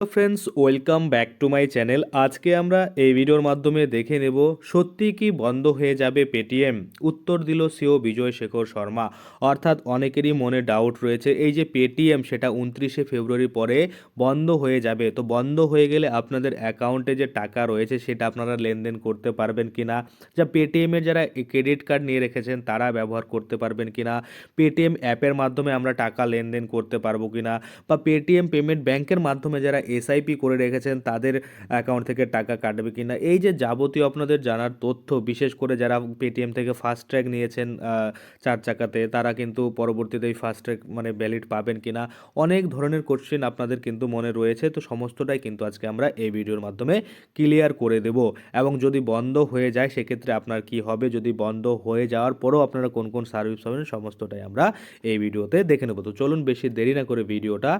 Friends welcome back to my channel আজকে আমরা এই ভিডিওর মাধ্যমে দেখে নেব, সত্যি কি বন্ধ হয়ে যাবে পেটিএম উত্তর দিল সিও বিজয় শেখর শর্মা। অর্থাৎ অনেকেরই মনে ডাউট রয়েছে, এই যে পেটিএম সেটা উনত্রিশে ফেব্রুয়ারি পরে বন্ধ হয়ে যাবে। তো বন্ধ হয়ে গেলে আপনাদের অ্যাকাউন্টে যে টাকা রয়েছে, সেটা আপনারা লেনদেন করতে পারবেন কি না যা পেটিএমের যারা ক্রেডিট কার্ড নিয়ে রেখেছেন, তারা ব্যবহার করতে পারবেন কি না পেটিএম অ্যাপের মাধ্যমে আমরা টাকা লেনদেন করতে পারব কি না বা পেটিএম পেমেন্ট ব্যাংকের মাধ্যমে যারা এসআইপি করে রেখেছেন, তাদের অ্যাকাউন্ট থেকে টাকা কাটবে কিনা। এই যে যাবতীয় আপনাদের জানার তথ্য, বিশেষ করে যারা পেটিএম থেকে ফাস্ট ট্র্যাক নিয়েছেন চার চাকাতে, তারা কিন্তু পরবর্তীতে এই ফাস্ট ট্র্যাক মানে ভ্যালিড পাবেন কিনা, অনেক ধরনের কোশ্চেন আপনাদের কিন্তু মনে রয়েছে। তো সমস্তটাই কিন্তু আজকে আমরা এই ভিডিওর মাধ্যমে ক্লিয়ার করে দেব। এবং যদি বন্ধ হয়ে যায়, সেক্ষেত্রে আপনার কি হবে? যদি বন্ধ হয়ে যাওয়ার পরেও আপনারা কোন কোন সার্ভিস পাবেন, সমস্তটাই আমরা এই ভিডিওতে দেখে নেব। তো চলুন বেশি দেরি না করে ভিডিওটা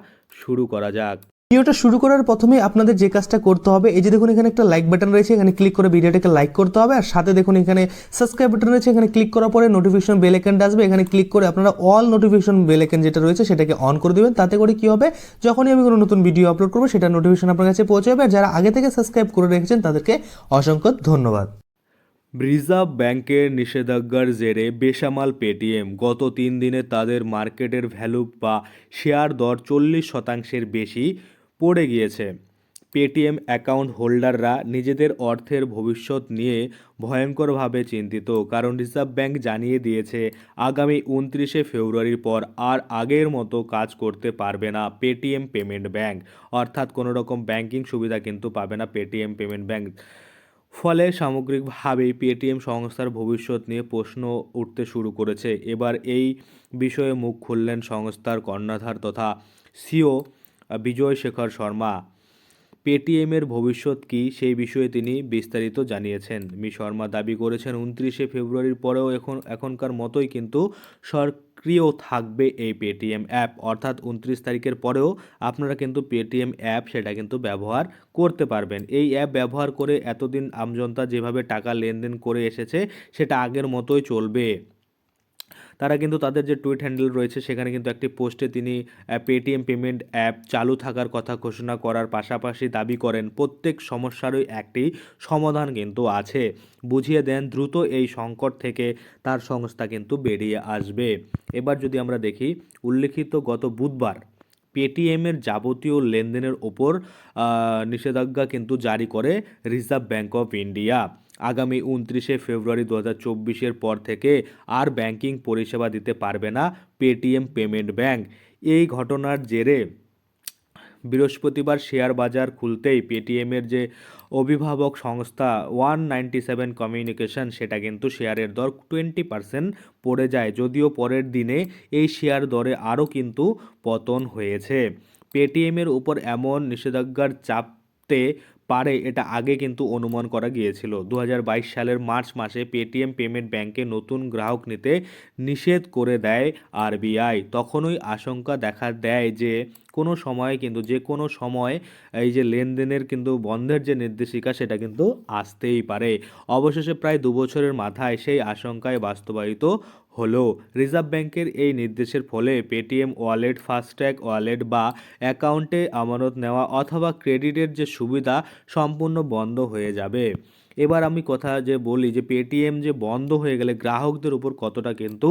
শুরু করা যাক। ভিডিওটা শুরু করার প্রথমে আপনাদের যে কাজটা করতে হবে, এই যে দেখুন এখানে একটা লাইক বাটন রয়েছে, এখানে ক্লিক করে ভিডিওটাকে লাইক করতে হবে, আর সাথে দেখুন এখানে সাবস্ক্রাইব বাটন রয়েছে, এখানে ক্লিক করার পরে নোটিফিকেশন বেল আইকনটা আসবে, এখানে ক্লিক করে আপনারা অল নোটিফিকেশন বেল আইকন যেটা রয়েছে সেটাকে অন করে দিবেন, তাতে করে কি হবে, যখনই আমি কোনো নতুন ভিডিও আপলোড করব, সেটা নোটিফিকেশন আপনার কাছে পৌঁছে যাবে যারা আগে থেকে সাবস্ক্রাইব করে রেখেছেন তাদেরকে অসংখ্য ধন্যবাদ। রিজার্ভ ব্যাংকের নিষেধাজ্ঞার জেরে বেসামাল পেটিএম, গত তিন দিনে তাদের মার্কেটের ভ্যালু বা শেয়ার দর চল্লিশ শতাংশের বেশি পড়ে গিয়েছে। পেটিএম অ্যাকাউন্ট হোল্ডাররা নিজেদের অর্থের ভবিষ্যৎ নিয়ে ভয়ঙ্করভাবে চিন্তিত, কারণ রিজার্ভ ব্যাংক জানিয়ে দিয়েছে, আগামী উনত্রিশে ফেব্রুয়ারির পর আর আগের মতো কাজ করতে পারবে না পেটিএম পেমেন্ট ব্যাংক। অর্থাৎ কোনো রকম ব্যাংকিং সুবিধা কিন্তু পাবে না পেটিএম পেমেন্ট ব্যাংক। ফলে সামগ্রিকভাবেই পেটিএম সংস্থার ভবিষ্যৎ নিয়ে প্রশ্ন উঠতে শুরু করেছে। এবার এই বিষয়ে মুখ খুললেন সংস্থার কর্ণাধার তথা সিও বিজয় শেখর শর্মা। পেটিএমের ভবিষ্যৎ কী সেই বিষয়ে তিনি বিস্তারিত জানিয়েছেন। মি. শর্মা দাবি করেছেন, উনত্রিশে ফেব্রুয়ারির পরেও এখন, এখনকার মতোই কিন্তু সক্রিয় থাকবে এই পেটিএম অ্যাপ। অর্থাৎ উনত্রিশ তারিখের পরেও আপনারা কিন্তু পেটিএম অ্যাপ সেটা কিন্তু ব্যবহার করতে পারবেন। এই অ্যাপ ব্যবহার করে এতদিন আমজনতা যেভাবে টাকা লেনদেন করে এসেছে, সেটা আগের মতোই চলবে। তারা কিন্তু তাদের যে টুইট হ্যান্ডেল রয়েছে, সেখানে কিন্তু একটি পোস্টে তিনি পেটিএম পেমেন্ট অ্যাপ চালু থাকার কথা ঘোষণা করার পাশাপাশি দাবি করেন, প্রত্যেক সমস্যারই একটি সমাধান কিন্তু আছে। বুঝিয়ে দেন, দ্রুত এই সংকট থেকে তার সংস্থা কিন্তু বেরিয়ে আসবে। এবার যদি আমরা দেখি, উল্লেখিত গত বুধবার পেটিএমের যাবতীয় লেনদেনের ওপর নিষেধাজ্ঞা কিন্তু জারি করে রিজার্ভ ব্যাঙ্ক অফ ইন্ডিয়া আগামী উনত্রিশে ফেব্রুয়ারি দু হাজার চব্বিশের পর থেকে আর ব্যাংকিং পরিষেবা দিতে পারবে না পেটিএম পেমেন্ট ব্যাংক। এই ঘটনার জেরে বৃহস্পতিবার শেয়ার বাজার খুলতেই পেটিএমের যে অভিভাবক সংস্থা ওয়ান নাইনটি সেভেন কমিউনিকেশন, সেটা কিন্তু শেয়ারের দর টোয়েন্টি পার্সেন্ট পড়ে যায়, যদিও পরের দিনে এই শেয়ার দরে আরও কিন্তু পতন হয়েছে। পেটিএমের উপর এমন নিষেধাজ্ঞার চাপতে পারে এটা আগে কিন্তু অনুমান করা গিয়েছিল। দু হাজার বাইশ সালের মার্চ মাসে পেটিএম পেমেন্ট ব্যাংকে নতুন গ্রাহক নিতে নিষেধ করে দেয় আরবিআই। তখনই আশঙ্কা দেখা দেয় যে কোনো সময় কিন্তু, যে কোনো সময় এই যে লেনদেনের কিন্তু বন্ধের যে নির্দেশিকা, সেটা কিন্তু আসতেই পারে। অবশেষে প্রায় দু বছরের মাথায় সেই আশঙ্কায় বাস্তবায়িত হলো, রিজার্ভ ব্যাংকের এই নির্দেশের ফলে পেটিএম ওয়ালেট, ফাস্ট্যাগ ওয়ালেট বা অ্যাকাউন্টে আমানত নেওয়া অথবা ক্রেডিটের যে সুবিধা সম্পূর্ণ বন্ধ হয়ে যাবে। এবার আমি কথা যে বলি যে পেটিএম যে বন্ধ হয়ে গেলে গ্রাহকদের উপর কতটা কিন্তু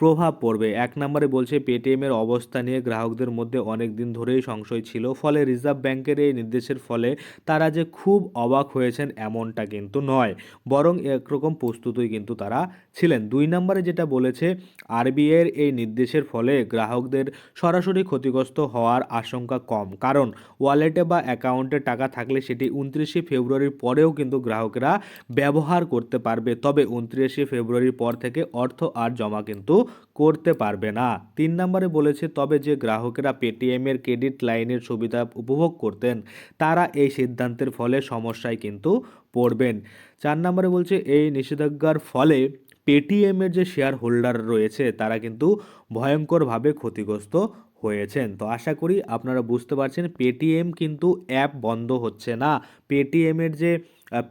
প্রভাব পড়বে। এক নম্বরে বলছে, পেটিএমের অবস্থা নিয়ে গ্রাহকদের মধ্যে অনেক দিন ধরেই সংশয় ছিল। ফলে রিজার্ভ ব্যাংকের এই নির্দেশের ফলে তারা যে খুব অবাক হয়েছেন এমনটা কিন্তু নয়, বরং একরকম প্রস্তুতই কিন্তু তারা ছিলেন। দুই নম্বরে যেটা বলেছে, আরবিআইয়ের এই নির্দেশের ফলে গ্রাহকদের সরাসরি ক্ষতিগ্রস্ত হওয়ার আশঙ্কা কম। কারণ ওয়ালেটে বা অ্যাকাউন্টে টাকা থাকলে সেটি উনত্রিশে ফেব্রুয়ারির পরেও কিন্তু গ্রাহকেরা ব্যবহার করতে পারবে। তবে উনত্রিশে ফেব্রুয়ারির পর থেকে অর্থ আর জমা কিন্তু করতে পারবে না। তিন নম্বরে বলেছে, তবে যে গ্রাহকেরা পেটিএমের ক্রেডিট লাইনের সুবিধা উপভোগ করতেন, তারা এই সিদ্ধান্তের ফলে সমস্যায় কিন্তু পড়বেন। চার নম্বরে বলছে, এই নিষেধাজ্ঞার ফলে পেটিএমের যে শেয়ার হোল্ডার রয়েছে, তারা কিন্তু ভয়ঙ্করভাবে ক্ষতিগ্রস্ত হয়েছেন। তো আশা করি আপনারা বুঝতে পারছেন, পেটিএম কিন্তু অ্যাপ বন্ধ হচ্ছে না। পেটিএমের যে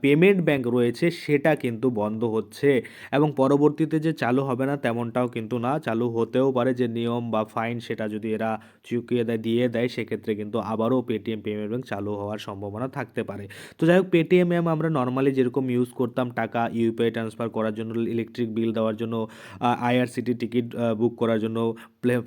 পেমেন্ট ব্যাংক রয়েছে, সেটা কিন্তু বন্ধ হচ্ছে এবং পরবর্তীতে যে চালু হবে না তেমনটাও কিন্তু না। চালু হতেও পারে যে নিয়ম বা ফাইন সেটা যদি এরা চুকিয়ে দেয়, দিয়ে দেয়, সেক্ষেত্রে কিন্তু আবারও পেটিএম পেমেন্ট ব্যাংক চালু হওয়ার সম্ভাবনা থাকতে পারে। তো যাই হোক পেটিএম এম আমরা নর্মালি যেরকম ইউজ করতাম টাকা ইউপিআই ট্রান্সফার করার জন্য ইলেকট্রিক বিল দেওয়ার জন্য আইআরসিটি টিকিট বুক করার জন্য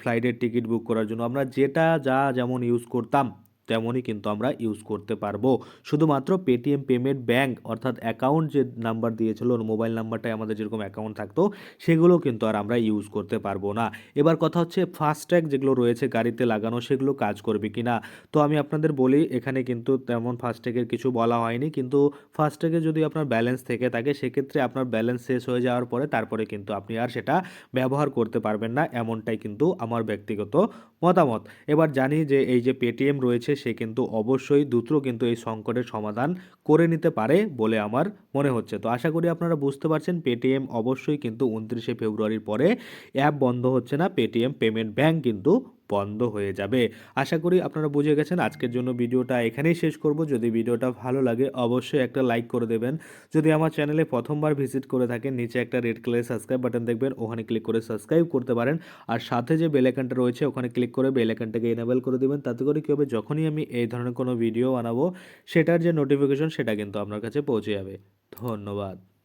ফ্লাইটের টিকিট বুক করার জন্য, আমরা যেটা, যা যেমন ইউজ করতাম তেমনই কিন্তু আমরা ইউজ করতে পারব। শুধুমাত্র পেটিএম পেমেন্ট ব্যাংক অর্থাৎ অ্যাকাউন্ট যে নাম্বার দিয়েছিল মোবাইল নাম্বারটায় আমাদের যেরকম অ্যাকাউন্ট থাকতো, সেগুলো কিন্তু আর আমরা ইউজ করতে পারব না। এবার কথা হচ্ছে ফাস্ট্যাগ যেগুলো রয়েছে গাড়িতে লাগানো, সেগুলো কাজ করবে কি না তো আমি আপনাদের বলি, এখানে কিন্তু তেমন ফাস্ট্যাগের কিছু বলা হয়নি, কিন্তু ফাস্ট্যাগে যদি আপনার ব্যালেন্স থেকে থাকে, সেক্ষেত্রে আপনার ব্যালেন্স শেষ হয়ে যাওয়ার পরে তারপরে কিন্তু আপনি আর সেটা ব্যবহার করতে পারবেন না, এমনটাই কিন্তু আমার ব্যক্তিগত মতামত। এবার জানি যে এই যে পেটিএম রয়েছে সে কিন্তু অবশ্যই দ্রুত কিন্তু এই সংকটের সমাধান করে নিতে পারে বলে আমার মনে হচ্ছে। তো আশা করি আপনারা বুঝতে পারছেন পেটিএম অবশ্যই কিন্তু উনত্রিশে ফেব্রুয়ারির পরে অ্যাপ বন্ধ হচ্ছে না পেটিএম পেমেন্ট ব্যাংক কিন্তু বন্ধ হয়ে যাবে। আশা করি আপনারা বুঝে গেছেন। আজকের জন্য ভিডিওটা এখানেই শেষ করব। যদি ভিডিওটা ভালো লাগে, অবশ্যই একটা লাইক করে দেবেন। যদি আমার চ্যানেলে প্রথমবার ভিজিট করে থাকেন, নিচে একটা রেড কালারের সাবস্ক্রাইব বাটন দেখবেন, ওখানে ক্লিক করে সাবস্ক্রাইব করতে পারেন। আর সাথে যে বেল রয়েছে, ওখানে ক্লিক করে বেল এনেবল করে দেবেন। তাতে করে কী হবে? যখনই আমি এই ধরনের কোনো ভিডিও বানাবো, সেটার যে নোটিফিকেশন সেটা কিন্তু আপনার কাছে পৌঁছে যাবে। ধন্যবাদ।